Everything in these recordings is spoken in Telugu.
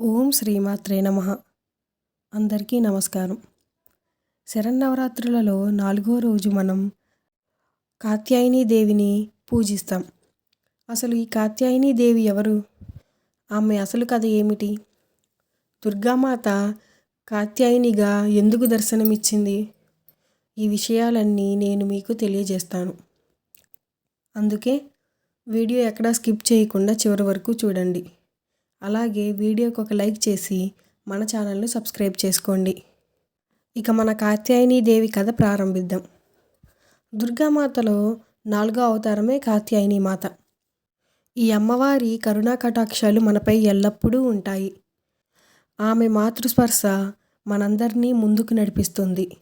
ఓం శ్రీమాత్రే నమ. అందరికీ నమస్కారం. శరన్నవరాత్రులలో నాలుగో రోజు మనం కాత్యాయని దేవిని పూజిస్తాం. అసలు ఈ కాత్యాయని దేవి ఎవరు? ఆమె అసలు కథ ఏమిటి? దుర్గామాత కాత్యాయనిగా ఎందుకు దర్శనమిచ్చింది? ఈ విషయాలన్నీ నేను మీకు తెలియజేస్తాను. అందుకే వీడియో ఎక్కడా స్కిప్ చేయకుండా చివరి వరకు చూడండి. అలాగే వీడియోకి ఒక లైక్ చేసి మన ఛానల్ను సబ్స్క్రైబ్ చేసుకోండి. ఇక మన కాత్యాయని దేవి కథ ప్రారంభిద్దాం. దుర్గామాతలో నాలుగో అవతారమే కాత్యాయని మాత. ఈ అమ్మవారి కరుణా కటాక్షాలు మనపై ఎల్లప్పుడూ ఉంటాయి. ఆమె మాతృస్పర్శ మనందరినీ ముందుకు నడిపిస్తుంది.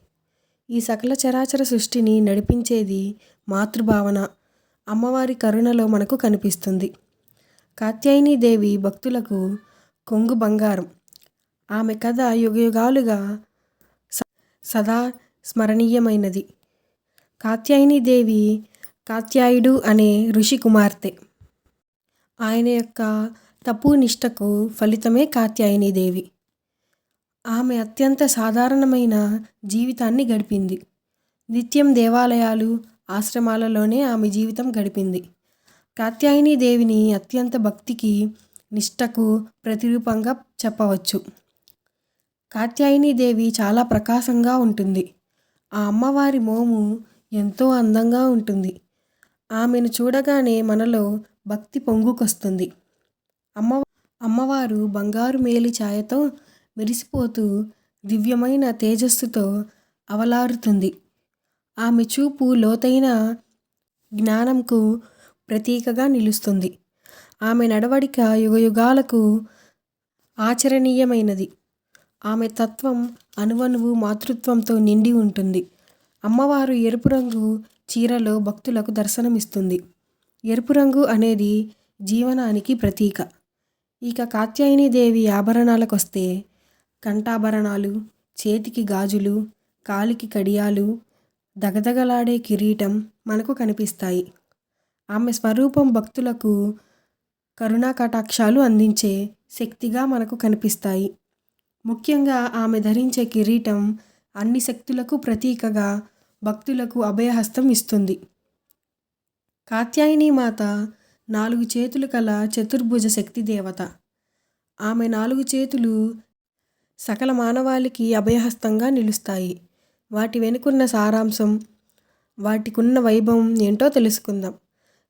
ఈ సకల చరాచర సృష్టిని నడిపించేది మాతృభావన. అమ్మవారి కరుణలో మనకు కనిపిస్తుంది. దేవి భక్తులకు కొంగు బంగారం. ఆమె కథ యుగయుగాలుగా సదా స్మరణీయమైనది. కాత్యాయని దేవి కాత్యాయుడు అనే ఋషి కుమార్తె. ఆయన యొక్క తప్పు నిష్టకు ఫలితమే కాత్యాయని దేవి ఆమె అత్యంత సాధారణమైన జీవితాన్ని గడిపింది. నిత్యం దేవాలయాలు ఆశ్రమాలలోనే ఆమె జీవితం గడిపింది. కాత్యాయని దేవిని అత్యంత భక్తికి నిష్టకు ప్రతిరూపంగా చెప్పవచ్చు. కాత్యాయని దేవి చాలా ప్రకాశంగా ఉంటుంది. ఆ అమ్మవారి మోము ఎంతో అందంగా ఉంటుంది. ఆమెను చూడగానే మనలో భక్తి పొంగుకొస్తుంది. అమ్మ అమ్మవారు బంగారు మేలి ఛాయతో మెరిసిపోతూ దివ్యమైన తేజస్సుతో అవలారుతుంది. ఆమె చూపు లోతైన జ్ఞానంకు ప్రతీకగా నిలుస్తుంది. ఆమె నడవడిక యుగయుగాలకు ఆచరణీయమైనది. ఆమె తత్వం అనువనువు మాతృత్వంతో నిండి ఉంటుంది. అమ్మవారు ఎరుపు రంగు చీరలో భక్తులకు దర్శనమిస్తుంది. ఎరుపు రంగు అనేది జీవనానికి ప్రతీక. ఇక కాత్యాయని దేవి ఆభరణాలకు వస్తే కంఠాభరణాలు చేతికి గాజులు కాలికి కడియాలు దగదగలాడే కిరీటం మనకు కనిపిస్తాయి. ఆమె స్వరూపం భక్తులకు కరుణా కటాక్షాలు అందించే శక్తిగా మనకు కనిపిస్తాయి. ముఖ్యంగా ఆమె ధరించే కిరీటం అన్ని శక్తులకు ప్రతీకగా భక్తులకు అభయహస్తం ఇస్తుంది. కాత్యాయని మాత నాలుగు చేతులు కల చతుర్భుజ శక్తి దేవత. ఆమె నాలుగు చేతులు సకల మానవాళికి అభయహస్తంగా నిలుస్తాయి. వాటి వెనుకున్న సారాంశం వాటికున్న వైభవం ఏంటో తెలుసుకుందాం.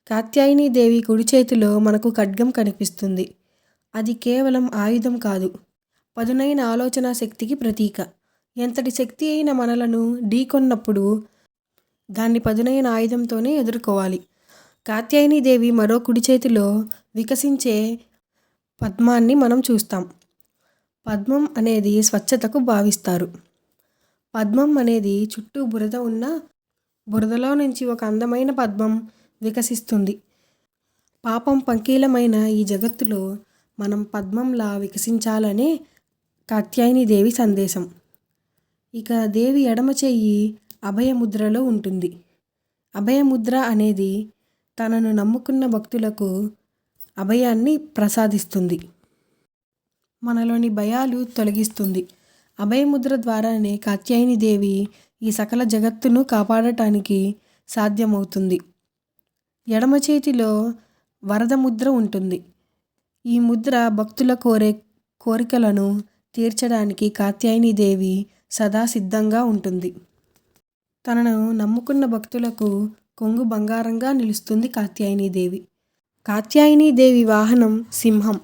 కాత్యాయనీదేవి కుడి చేతిలో మనకు ఖడ్గం కనిపిస్తుంది. అది కేవలం ఆయుధం కాదు. పదునైన ఆలోచన శక్తికి ప్రతీక. ఎంతటి శక్తి అయిన మనలను ఢీకొన్నప్పుడు దాన్ని పదునైన ఆయుధంతోనే ఎదుర్కోవాలి. కాత్యాయనీదేవి మరో కుడి చేతిలో వికసించే పద్మాన్ని మనం చూస్తాం. పద్మం అనేది స్వచ్ఛతకు భావిస్తారు. పద్మం అనేది చుట్టూ బురద ఉన్న బురదలో నుంచి ఒక అందమైన పద్మం వికసిస్తుంది. పాపం పంకీలమైన ఈ జగత్తులో మనం పద్మంలా వికసించాలనే కాత్యాయని దేవి సందేశం. ఇక దేవి ఎడమ చెయ్యి అభయముద్రలో ఉంటుంది. అభయముద్ర అనేది తనను నమ్ముకున్న భక్తులకు అభయాన్ని ప్రసాదిస్తుంది. మనలోని భయాలు తొలగిస్తుంది. అభయముద్ర ద్వారానే కాత్యాయని దేవి ఈ సకల జగత్తును కాపాడటానికి సాధ్యమవుతుంది. ఎడమ చేతిలో వరద ముద్ర ఉంటుంది. ఈ ముద్ర భక్తుల కోరే కోరికలను తీర్చడానికి కాత్యాయని దేవి సదా సిద్ధంగా ఉంటుంది. తనను నమ్ముకున్న భక్తులకు కొంగు బంగారంగా నిలుస్తుంది కాత్యాయని దేవి. కాత్యాయని దేవి వాహనం సింహం.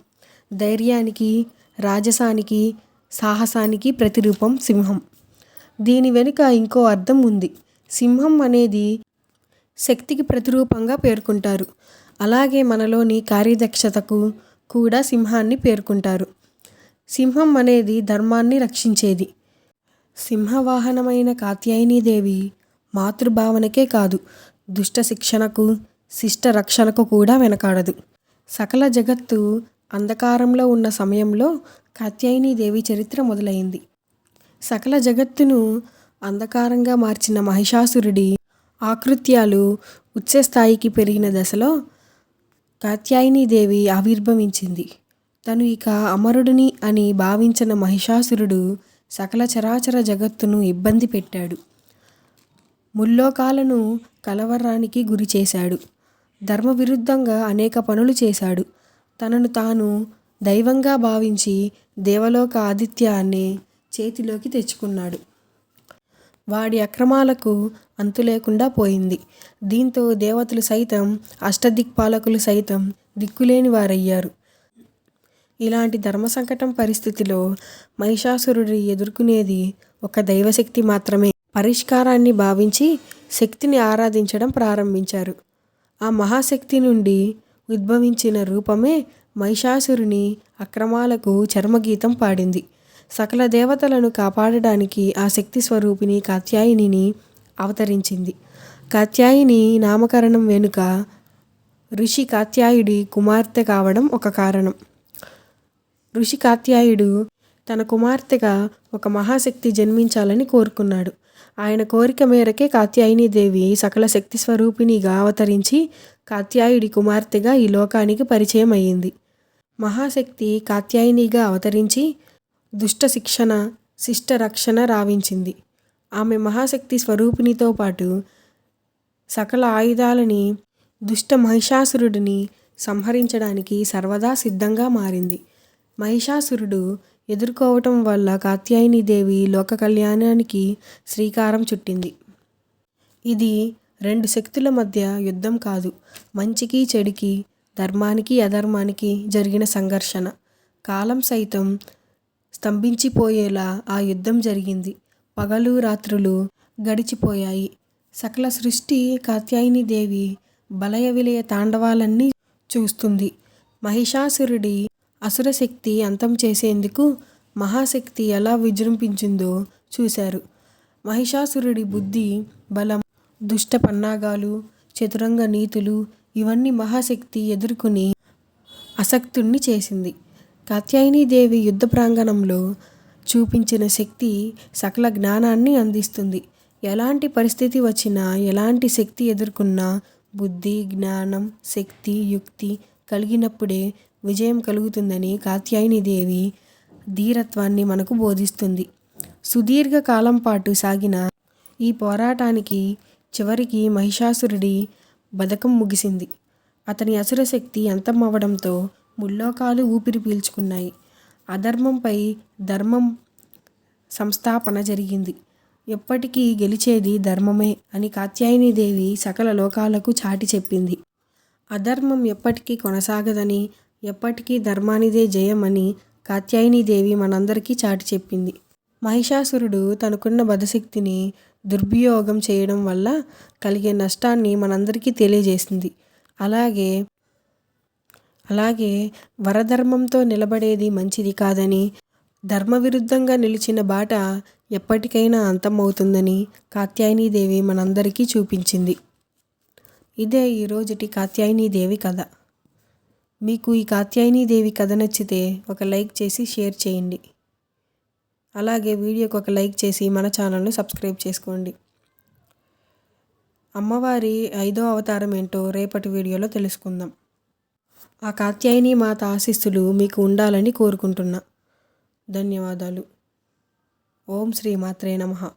ధైర్యానికి రాజసానికి సాహసానికి ప్రతిరూపం సింహం. దీని వెనుక ఇంకో అర్థం ఉంది. సింహం అనేది శక్తికి ప్రతిరూపంగా పేర్కొంటారు. అలాగే మనలోని కార్యదక్షతకు కూడా సింహాన్ని పేర్కొంటారు. సింహం అనేది ధర్మాన్ని రక్షించేది. సింహవాహనమైన కాత్యాయనీదేవి మాతృభావనకే కాదు దుష్ట శిక్షణకు శిష్ట రక్షణకు కూడా వెనకాడదు. సకల జగత్తు అంధకారంలో ఉన్న సమయంలో కాత్యాయనీదేవి చరిత్ర మొదలైంది. సకల జగత్తును అంధకారంగా మార్చిన మహిషాసురుడి ఆకృత్యాలు ఉచ్చస్థాయికి పెరిగిన దశలో కాత్యాయనీదేవి ఆవిర్భవించింది. తను ఇక అమరుడిని అని భావించిన మహిషాసురుడు సకల చరాచర జగత్తును ఇబ్బంది పెట్టాడు. ముల్లోకాలను కలవరానికి గురి చేశాడు. ధర్మ విరుద్ధంగా అనేక పనులు చేశాడు. తనను తాను దైవంగా భావించి దేవలోక ఆదిత్యాన్ని చేతిలోకి తెచ్చుకున్నాడు. వాడి అక్రమాలకు అంతు లేకుండా పోయింది. దీంతో దేవతలు సైతం అష్టదిక్పాలకులు సైతం దిక్కులేని వారయ్యారు. ఇలాంటి ధర్మ సంకటం పరిస్థితిలో మహిషాసురుడి ఎదుర్కొనేది ఒక దైవశక్తి మాత్రమే. పరిష్కారాన్ని భావించి శక్తిని ఆరాధించడం ప్రారంభించారు. ఆ మహాశక్తి నుండి ఉద్భవించిన రూపమే మహిషాసురుని అక్రమాలకు చర్మగీతం పాడింది. సకల దేవతలను కాపాడడానికి ఆ శక్తి స్వరూపిణి కాత్యాయినిని అవతరించింది. కాత్యాయిని నామకరణం వెనుక ఋషి కాత్యాయుడి కుమార్తె కావడం ఒక కారణం. ఋషి కాత్యాయుడు తన కుమార్తెగా ఒక మహాశక్తి జన్మించాలని కోరుకున్నాడు. ఆయన కోరిక మేరకే కాత్యాయని దేవి సకల శక్తి స్వరూపిణిగా అవతరించి కాత్యాయుడి కుమార్తెగా ఈ లోకానికి పరిచయం అయ్యింది మహాశక్తి కాత్యాయనిగా అవతరించి దుష్ట శిక్షణ శిష్ట రక్షణ రావించింది. ఆమె మహాశక్తి స్వరూపిణితో పాటు సకల ఆయుధాలని దుష్ట మహిషాసురుడిని సంహరించడానికి సర్వదా సిద్ధంగా మారింది. మహిషాసురుడు ఎదుర్కోవటం వల్ల కాత్యాయని దేవి లోక కళ్యాణానికి శ్రీకారం చుట్టింది. ఇది రెండు శక్తుల మధ్య యుద్ధం కాదు మంచికి చెడుకి ధర్మానికి అధర్మానికి జరిగిన సంఘర్షణ. కాలం సైతం స్తంభించిపోయేలా ఆ యుద్ధం జరిగింది. పగలు రాత్రులు గడిచిపోయాయి. సకల సృష్టి కాత్యాయని దేవి బలయ విలయ తాండవాలన్నీ చూస్తుంది. మహిషాసురుడి అసురశక్తి అంతం చేసేందుకు మహాశక్తి ఎలా విజృంభించిందో చూశారు. మహిషాసురుడి బుద్ధి బలం దుష్ట పన్నాగాలు చతురంగ నీతులు ఇవన్నీ మహాశక్తి ఎదుర్కొని అసక్తుణ్ణి చేసింది. కాత్యాయనీదేవి యుద్ధ ప్రాంగణంలో చూపించిన శక్తి సకల జ్ఞానాన్ని అందిస్తుంది. ఎలాంటి పరిస్థితి వచ్చినా ఎలాంటి శక్తి ఎదుర్కొన్నా బుద్ధి జ్ఞానం శక్తి యుక్తి కలిగినప్పుడే విజయం కలుగుతుందని కాత్యాయని దేవి ధీరత్వాన్ని మనకు బోధిస్తుంది. సుదీర్ఘ కాలం పాటు సాగిన ఈ పోరాటానికి చివరికి మహిషాసురుడి బధకం ముగిసింది. అతని అసురశక్తి అంతమవ్వడంతో ముల్లోకాలు ఊపిరి పీల్చుకున్నాయి. అధర్మంపై ధర్మం సంస్థాపన జరిగింది. ఎప్పటికీ గెలిచేది ధర్మమే అని కాత్యాయని దేవి సకల లోకాలకు చాటి చెప్పింది. అధర్మం ఎప్పటికీ కొనసాగదని ఎప్పటికీ ధర్మానిదే జయమని కాత్యాయనీదేవి మనందరికీ చాటి చెప్పింది. మహిషాసురుడు తనకున్న బధశక్తిని దుర్వియోగం చేయడం వల్ల కలిగే నష్టాన్ని మనందరికీ తెలియజేసింది. అలాగే అలాగే వరధర్మంతో నిలబడేది మంచిది కాదని ధర్మ విరుద్ధంగా నిలిచిన బాట ఎప్పటికైనా అంతమవుతుందని కాత్యాయనీదేవి మనందరికీ చూపించింది. ఇదే ఈరోజుటి కాత్యాయనీదేవి కథ. మీకు ఈ కాత్యాయనీదేవి కథ నచ్చితే ఒక లైక్ చేసి షేర్ చేయండి. అలాగే వీడియోకి ఒక లైక్ చేసి మన ఛానల్ను సబ్స్క్రైబ్ చేసుకోండి. అమ్మవారి ఐదో అవతారం ఏంటో రేపటి వీడియోలో తెలుసుకుందాం. ఆ కాత్యాయని మాత ఆశీస్సులు మీకు ఉండాలని కోరుకుంటున్నా. ధన్యవాదాలు. ఓం శ్రీ మాత్రే నమః.